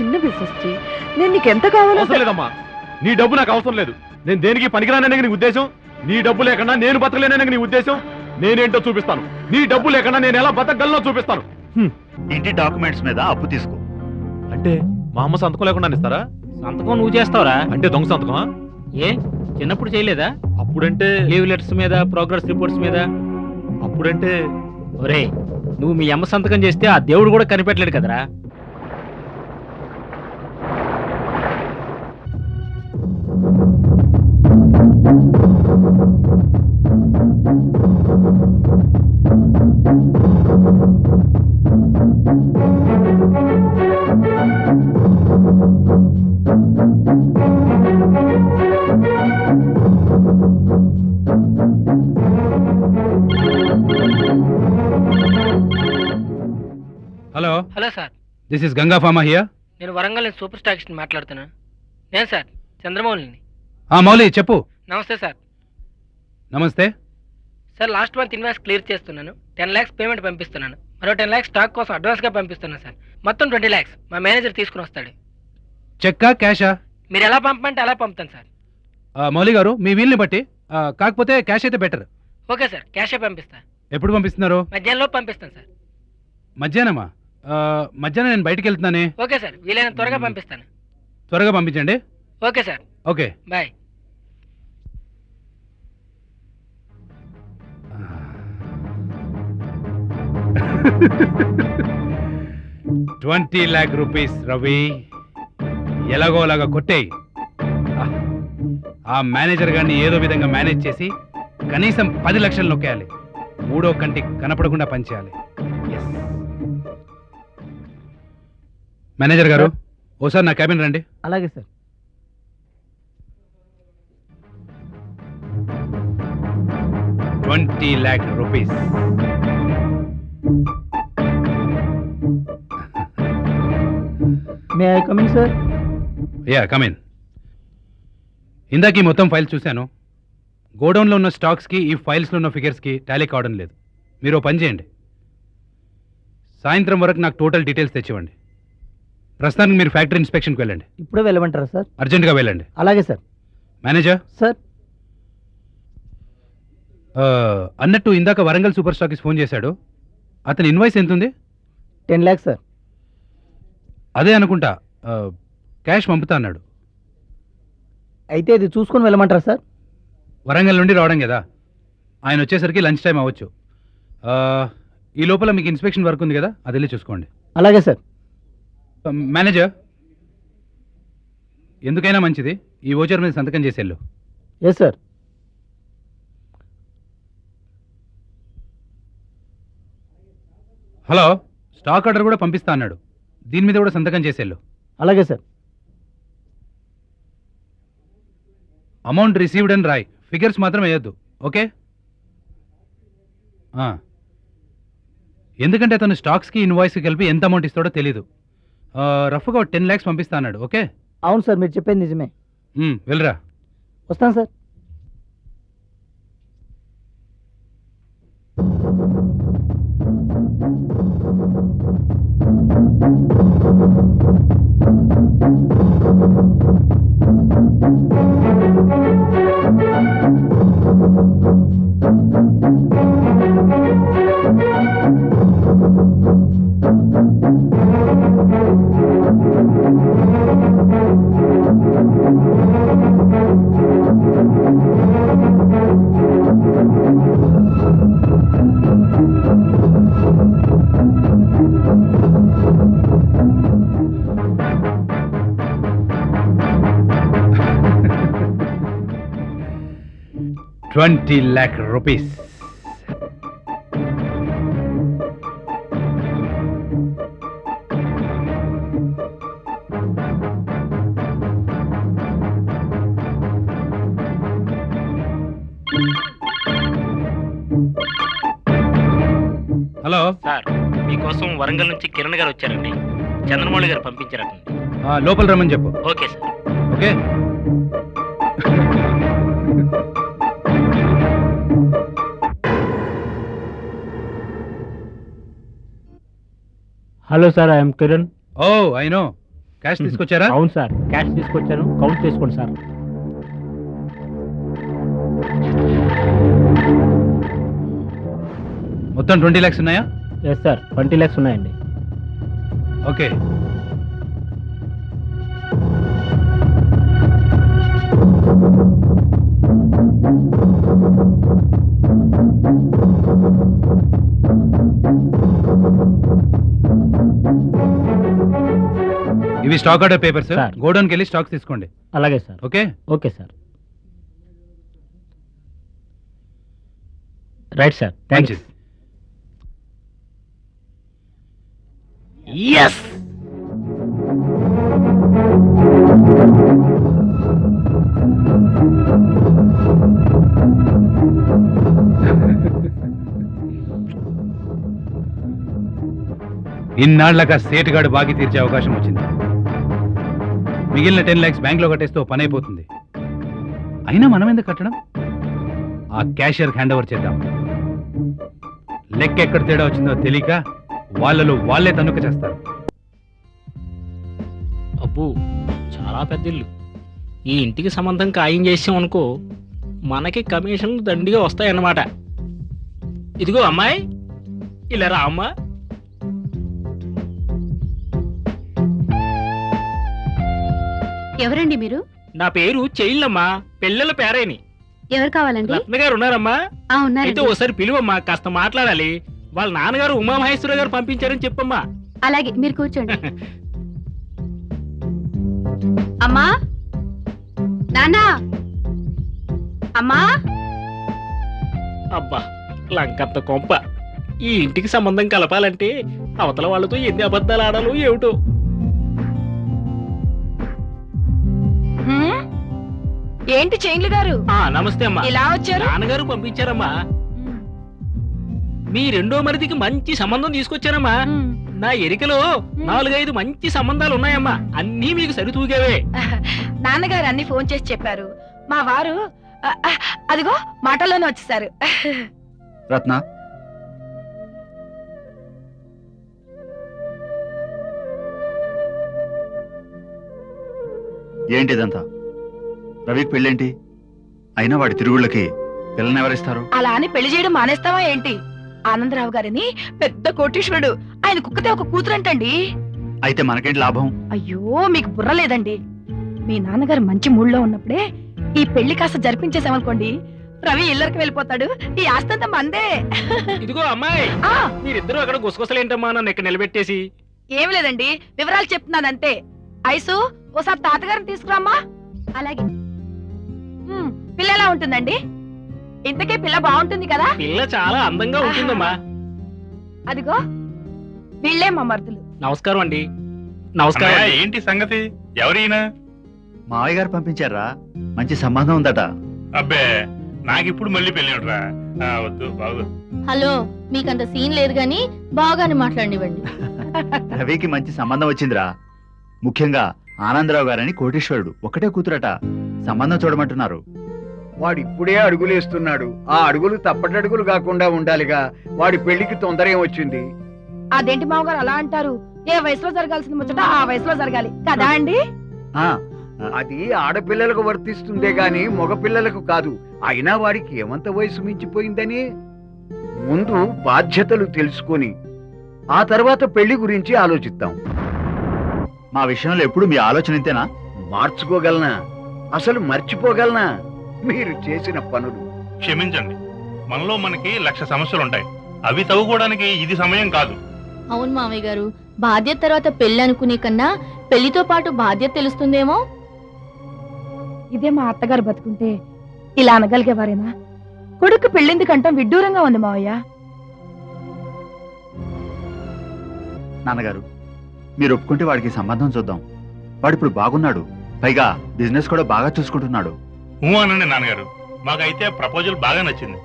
చిన్న బిజినెస్ నేను నీకు ఎంత కావాలో అవసరం లేదమ్మా. నీ డబ్బు నాకు అవసరం లేదు. నేను దేనికి పనికిరానని నీ ఉద్దేశం? నీ డబ్బు లేకుండా నేను బతకలేనని నీ ఉద్దేశం? నేనేంటో చూపిస్తాను. నీ డబ్బు లేకుండా నేను ఎలా బతకగలనో చూపిస్తాను. హ్మ్. ఇంటి డాక్యుమెంట్స్ మీద అప్పు తీసుకో. అంటే మా అమ్మ సంతకం లేకుండా ఇస్తారా సంతకం నువ్వు చేస్తావురా. అంటే దొంగ సంతకమా? ఏ? చిన్నప్పుడు చేయలేదా? అప్పుడంటే లీవ్ లెటర్స్ మీద ప్రోగ్రెస్ రిపోర్ట్స్ మీద. అప్పుడంటే ఒరే నువ్వు మీ అమ్మ సంతకం చేస్తే ఆ దేవుడు కూడా కనిపెట్టలేడు కదరా. This is Ganga pharma here నేను వరంగల్ నుంచి సూపర్ స్టాక్స్ మాట్లాడుతున్నాను నేను సార్ చంద్రమౌళిని. ఆ మౌలి చెప్పు. నమస్తే సార్. నమస్తే. Sir last month invoice clear చేస్తున్నాను. టెన్ ల్యాక్స్ పేమెంట్ పంపిస్తున్నాను. మరో టెన్ ల్యాక్స్ స్టాక్ కోసం అడ్వాన్స్గా పంపిస్తున్నాను సార్. మొత్తం ట్వంటీ ల్యాక్స్ మా మేనేజర్ తీసుకుని వస్తాడు. చెక్కా క్యాషా? మీరు ఎలా పంపమంటే అలా పంపుతాను సార్. ఆ, మౌలి గారు మీ వీల్ని బట్టి. ఆ, కాకపోతే క్యాష్ అయితే బెటర్. ఓకే సార్ క్యాషే పంపిస్తా. ఎప్పుడు పంపిస్తున్నారు? మధ్యాహ్నంలో పంపిస్తాను సార్. మధ్యాహ్నమా? మధ్యాహ్నం నేను బయటికి వెళ్తున్నానే. ఓకే సార్ వీలైన త్వరగా పంపిస్తాను. త్వరగా పంపించండి. Okay sir. Okay. Bye. Twenty lakh rupees Ravi. ఎలాగోలాగా కొట్టేయి. ఆ, మేనేజర్ గారిని ఏదో విధంగా మేనేజ్ చేసి కనీసం పది లక్షలు నొక్కేయాలి. మూడో కంటి కనపడకుండా పనిచేయాలి. Yes. మేనేజర్ గారు ఓసారి నా క్యాబిన్ రండి. అలాగే sir. Twenty lakh rupees. May I coming sir yeah come in ఇందాక ఈ మొత్తం ఫైల్ చూశాను. గోడౌన్లో ఉన్న స్టాక్స్కి ఈ ఫైల్స్లో ఉన్న ఫిగర్స్కి టాలీ కావడం లేదు. మీరు పని చేయండి. సాయంత్రం వరకు నాకు టోటల్ డీటెయిల్స్ తెచ్చివ్వండి. ప్రస్తుతానికి మీరు ఫ్యాక్టరీ ఇన్స్పెక్షన్కి వెళ్ళండి. ఇప్పుడే వెళ్ళమంటారా సార్? అర్జెంటుగా వెళ్ళండి. అలాగే సార్. మేనేజర్? సార్. అన్నట్టు ఇందాక వరంగల్ సూపర్ స్టాక్స్ ఫోన్ చేశాడు. అతని ఇన్వాయిస్ ఎంత ఉంది టెన్ ల్యాక్స్ సార్. అదే అనుకుంటా. క్యాష్ పంపుతా అన్నాడు. అయితే ఇది చూసుకొని వెళ్ళమంటారా సార్? వరంగల్ నుండి రావడం కదా. ఆయన వచ్చేసరికి లంచ్ టైం అవ్వచ్చు. ఈ లోపల మీకు ఇన్స్పెక్షన్ వర్క్ ఉంది కదా అది వెళ్ళి చూసుకోండి. అలాగే సార్. మేనేజర్ ఎందుకైనా మంచిది. ఈ ఓచర్ మీద సంతకం చేసేళ్ళు. Yes sir hello stock order కూడా పంపిస్తా అన్నాడు. దీని మీద కూడా సంతకం చేసేళ్ళు. అలాగే సార్ అమౌంట్ రిసీవ్డ్ అని రాయ్. ఫిగర్స్ మాత్రం వేయొద్దు. ఓకే ఆ. ఎందుకంటే అతను స్టాక్స్కి ఇన్వాయిస్కి కలిపి ఎంత అమౌంట్ ఇస్తాడో తెలీదు. రఫ్గా టెన్ ల్యాక్స్ పంపిస్తా అన్నాడు ఓకే? అవును సార్ మీరు చెప్పేది నిజమే. ఉమ్, వెళ్ళరా. వస్తాను sir. Twenty lakh rupees. Hello. Sir మీకోసం వరంగల్ నుంచి కిరణ్ గారు వచ్చారండి. చంద్రమౌళి గారు పంపించారటండి లోపల రమ్మని చెప్పు. Okay sir. Okay? Hello sir I'm Kiran. Oh I know. Cash తీసుకొచ్చారా? అవును సార్ క్యాష్ తీసుకొచ్చాను. కౌంట్ చేసుకోండి సార్. మొత్తం ట్వంటీ ల్యాక్స్ ఉన్నాయా? ఎస్ సార్ ట్వంటీ ల్యాక్స్ ఉన్నాయండి. ఓకే. ఇవి స్టాక్ ఆర్డర్ పేపర్స్ సార్. గోడౌన్కి వెళ్ళి స్టాక్స్ తీసుకోండి. అలాగే sir okay? Okay sir right sir thank you మంచిది ఎస్ ఇన్నాళ్ళక సేటుగాడు బాకీ తీర్చే అవకాశం వచ్చింది. మిగిలిన టెన్ ల్యాక్స్ బ్యాంక్లో కట్టేస్తే పని అయిపోతుంది. అయినా మనం ఎందుకు కట్టడం? ఆ క్యాషియర్ హ్యాండ్ ఓవర్ చేద్దాం. లెక్క ఎక్కడ తేడా వచ్చిందో తెలియక వాళ్ళలో వాళ్ళే తనుక చేస్తారు. అబ్బో చాలా పెద్ద ఇల్లు ఈ ఇంటికి సంబంధం ఖాయం చేసాం అనుకో మనకి కమిషన్లు దండిగా వస్తాయన్నమాట. ఇదిగో అమ్మాయి ఇలా రా అమ్మా. ఎవరండి మీరు? నా పేరు చెయ్యిల్లమ్మా పిల్లల పేరేని. ఎవరు కావాలండి? రత్న గారు ఉన్నారమ్మా. ఆ అయితే ఉన్నారండి ఓసారి పిలువమ్మా కాస్త మాట్లాడాలి. వాళ్ళ నాన్నగారు ఉమామహేశ్వర గారు పంపించారని చెప్పమ్మా. అలాగే మీరు కూర్చోండి. అమ్మా? నాన్నా? అమ్మా? అబ్బా లంకంత కొంప. ఈ ఇంటికి సంబంధం కలపాలంటే అవతల వాళ్ళతో ఎన్ని అబద్ధాలు ఆడాలో ఏమిటో. ఏంటి చైన్లు గారు? ఆ నమస్తే అమ్మా. ఇలా వచ్చారు? నాన్నగారు పంపించారమ్మా. మీ రెండో మరిదికి మంచి సంబంధం తీసుకొచ్చారమ్మా. నా ఎరికలో నాలుగైదు మంచి సంబంధాలు ఉన్నాయమ్మా. అన్నీ మీకు సరితూగేవే. నాన్నగారు అన్ని ఫోన్ చేసి చెప్పారు. మా వారు అదిగో మాటల్లోనే వచ్చేసారు. రత్న. ఏంటిదంతా? రవికి పెళ్ళేంటి? అయినా వాడి తిరుగుళ్ళకి పిల్లని ఎవరిస్తారు అలా అని పెళ్ళి చేయడం మానేస్తావా ఏంటి? ఆనందరావు గారిని పెద్ద కోటీశ్వరుడు. ఆయన కుక్కతే ఒక కూతురంటండి. అయితే మనకేంటి లాభం? అయ్యో మీకు బుర్ర లేదండి. మీ నాన్నగారు మంచి మూడ్లో ఉన్నప్పుడే ఈ పెళ్ళి కాస్త జరిపించేసామనుకోండి రవి ఇల్లరికి వెళ్ళిపోతాడు. ఈ ఆస్తంతా మందే. ఇదిగో అమ్మాయి ఆ. మీరిద్దరూ అక్కడ గుసగుసలేంటమ్మా నన్ను ఇక్కడ నిలబెట్టేసి. ఏం లేదండి వివరాలు చెప్తున్నానంతే. ఐసు ఓసారి తాతగారిని తీసుకురామ్మా. అలాగే. పిల్ల ఎలా ఉంటుందండి. ఇంతకీ పిల్ల బాగుంటుంది కదా? పిల్ల చాలా అందంగా ఉంటుందమ్మా. అదిగో వీళ్ళే మా మరుదులు. నమస్కారం అండి. నమస్కారం. ఏంటి సంగతి? ఎవరైనా మావయ్య గారు పంపించారా? మంచి సంబంధం ఉందట. అబ్బే నాకిప్పుడు మళ్ళీ పెళ్ళి ఉంటరా వద్దు బాగు హలో మీకంత సీన్ లేదు గాని బాగానే మాట్లాడివ్వండి రవికి మంచి సంబంధం వచ్చిందిరా. ముఖ్యంగా ఆనందరావు గారని కోటీశ్వరుడు. ఒకటే కూతురట. సంబంధం చూడమంటున్నారు. వాడు ఇప్పుడే అడుగులేస్తున్నాడు. ఆ అడుగులు తప్పటడుగులు కాకుండా ఉండాలిగా. వాడి పెళ్ళికి తొందర ఏం వచ్చింది అదేంటి మామగారు అలా అంటారు? ఏ వయసులో జరగాల్సిన ముచ్చట? ఆ వయసులో జరగాలి. కదా అండి? ఆ అది ఆడపిల్లలకు వర్తిస్తుందే గాని మగపిల్లలకు కాదు. అయినా వాడికి ఏమంత వయసు మించిపోయిందని? ముందు బాధ్యతలు తెలుసుకొని ఆ తర్వాత పెళ్ళి గురించి ఆలోచిద్దాం. మా విషయంలో ఎప్పుడు మీ ఆలోచన ఇంతేనా? మార్చుకోగలనా? అసలు మర్చిపోగలనా? మీరు చేసిన పనులు. క్షమించండి. మనలో మనకి లక్ష సమస్యలు ఉంటాయి అవి తవ్వుకోవడానికి ఇది సమయం కాదు. అవును మామయ్య గారు. బాధ్యత తర్వాత పెళ్ళి అనుకునే కన్నా పెళ్ళితో పాటు బాధ్యత తెలుస్తుందేమో? ఇదే మా అత్తగారు బతుకుంటే ఇలా అనగలిగేవారేనా? కొడుకు పెళ్ళిందుకంటాం విడ్డూరంగా ఉంది మావయ్య. నాన్నగారు మీరు ఒప్పుకుంటే వాడికి సంబంధం చూద్దాం. వాడు ఇప్పుడు బాగున్నాడు. పైగా బిజినెస్ కూడా బాగా చూసుకుంటున్నాడు. ఊ అనండి నాన్నగారు మాకైతే ప్రపోజల్ బాగా నచ్చింది.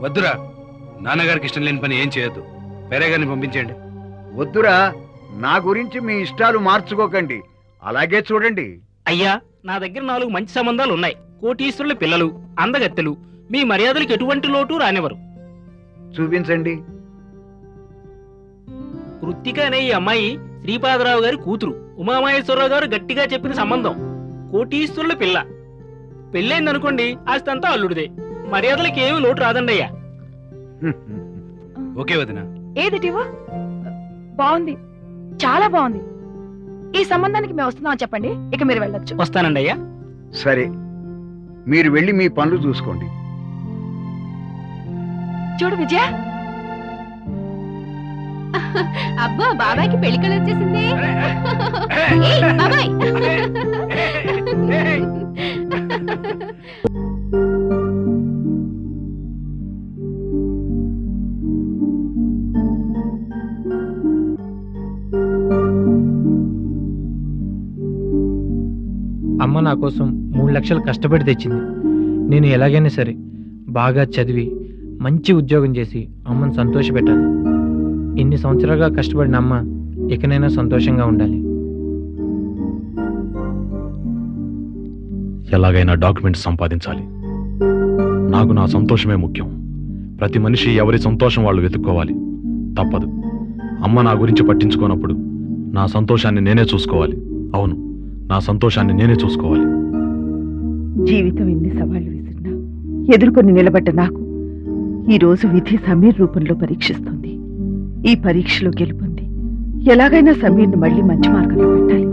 వద్దురా నాన్నగారికి ఇష్టం లేని పని ఏం చేయొద్దు. వేరే గారిని పంపించండి వద్దురా నా గురించి మీ ఇష్టాలు మార్చుకోకండి. అలాగే చూడండి. అయ్యా నా దగ్గర నాలుగు మంచి సంబంధాలు ఉన్నాయి. కోటీశ్వరుల పిల్లలు అందగత్తెలు మీ మర్యాదలకు ఎటువంటి లోటు రానివ్వరు. చూపించండి. కృత్తిక అనే ఈ అమ్మాయి శ్రీపాదరావు గారి కూతురు ఉమామహేశ్వరరావు గారు గట్టిగా చెప్పిన సంబంధం. కోటీశ్వరుల పిల్ల. పెళ్ళైందనుకోండి ఆస్తి అంతా అల్లుడిదే. మర్యాదలకి ఏమీ లోటు రాదండి అయ్యా ఓకే వదిన. ఏది బాగుంది. చాలా బాగుంది. ఈ సంబంధానికి మేము వస్తున్నాం చెప్పండి. ఇక మీరు వెళ్ళొచ్చు. వస్తానండి అయ్యా సరే. మీరు వెళ్ళి మీ పనులు చూసుకోండి. చూడు విజయ అబ్బా బాబాయ్కి పెళ్ళి కళ వచ్చేసింది. బాబాయ్. అమ్మ నా కోసం మూడు లక్షలు కష్టపడి తెచ్చింది. నేను ఎలాగైనా సరే బాగా చదివి మంచి ఉద్యోగం చేసి అమ్మను సంతోషపెట్టాలి. ఇన్ని సంవత్సరాలుగా కష్టపడిన అమ్మ ఇకనైనా సంతోషంగా ఉండాలి. ఎలాగైనా డాక్యుమెంట్స్ సంపాదించాలి. నాకు నా సంతోషమే ముఖ్యం. ప్రతి మనిషి ఎవరి సంతోషం వాళ్ళు వెతుక్కోవాలి. తప్పదు. అమ్మ నా గురించి పట్టించుకోనప్పుడు నా సంతోషాన్ని నేనే చూసుకోవాలి. అవును నా సంతోషాన్ని నేనే చూసుకోవాలి. జీవితం ఎన్ని సవాళ్ళు విసిరినా ఎదుర్కొని నిలబడ్డ నాకు ఈ రోజు విధి సమీర్ రూపంలో పరీక్షిస్తుంది. ఈ పరీక్షలో గెలుపొంది. ఎలాగైనా సమీర్ని మళ్ళీ మంచి మార్గంలో పెట్టాలి.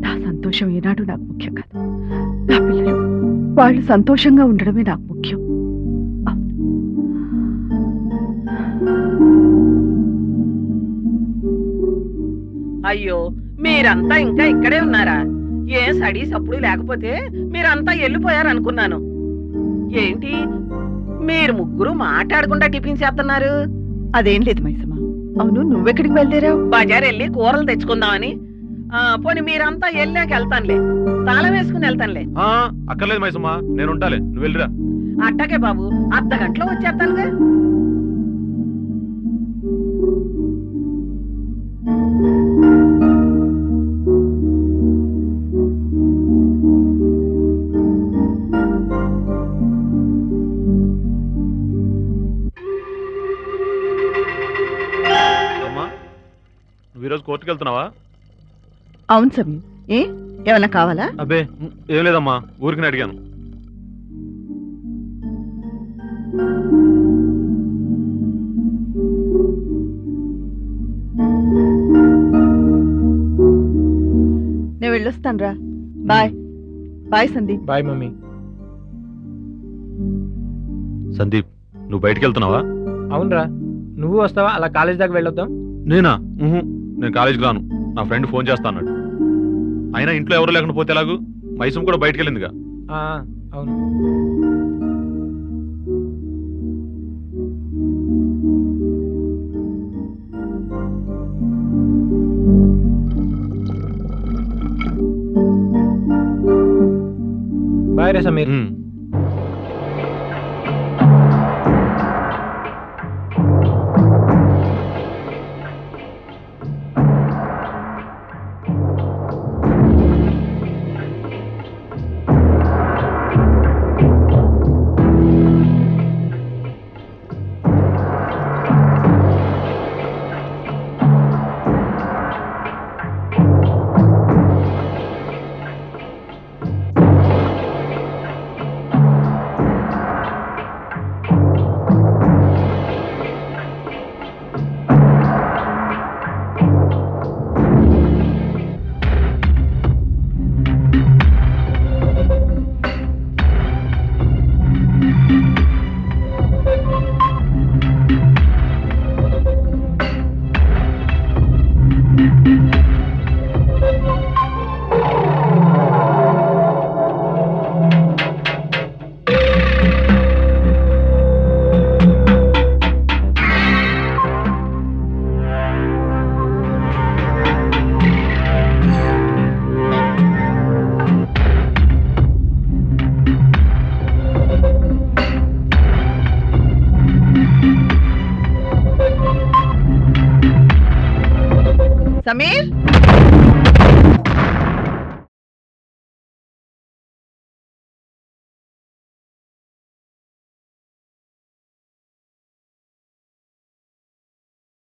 నా సంతోషం ఏనాడు నాకు ముఖ్యం కాదు. నా పిల్లలు వాళ్ళు సంతోషంగా ఉండడమే నాకు ముఖ్యం. అయ్యో మీరంతా ఇంకా ఇక్కడే ఉన్నారా? ఏ స్టడీస్ అప్పుడు లేకపోతే మీరంతా వెళ్ళిపోయారనుకున్నాను. ఏంటి? మీరు ముగ్గురు మాట్లాడకుండా టిఫిన్ చేస్తున్నారు. అదేం లేదు మైసమ్మ అవును నువ్వెక్కడికి బయలుదేరావు? బజార్ వెళ్ళి కూరలు తెచ్చుకుందామని. ఆ, పోనీ మీరంతా వెళ్ళాక వెళ్తానులే. తాళం వేసుకుని వెళ్తానులే. ఆ, అక్కర్లేదు మైసమ్మ నేను ఉంటాలే నువ్వు వెళ్ళిరా. అట్టకే బాబు అర్ధ గంటలో వచ్చేస్తానుగా. వెళ్తున్నావా అవును సమీర్ ఏ? ఏమన్నా కావాలా? అబ్బే ఏం లేదమ్మా ఊరికి అడిగాను. నేను వెళ్ళొస్తాను రా bye. Bye Sandeep. Bye mummy. Sandeep నువ్వు బయటికి వెళ్తున్నావా అవునరా. నువ్వు వస్తావా? అలా కాలేజ్ దాకా వెళ్ళొద్దాం? నేనా? నేను కాలేజీకి రాను. నా ఫ్రెండ్ ఫోన్ చేస్తా అన్నాడు. అయినా ఇంట్లో ఎవరు లేకుండా పోతే ఎలాగూ? మైసూమ్ కూడా బయటికి వెళ్ళిందిగా. అవును. బాయ్ రే. సమీర్.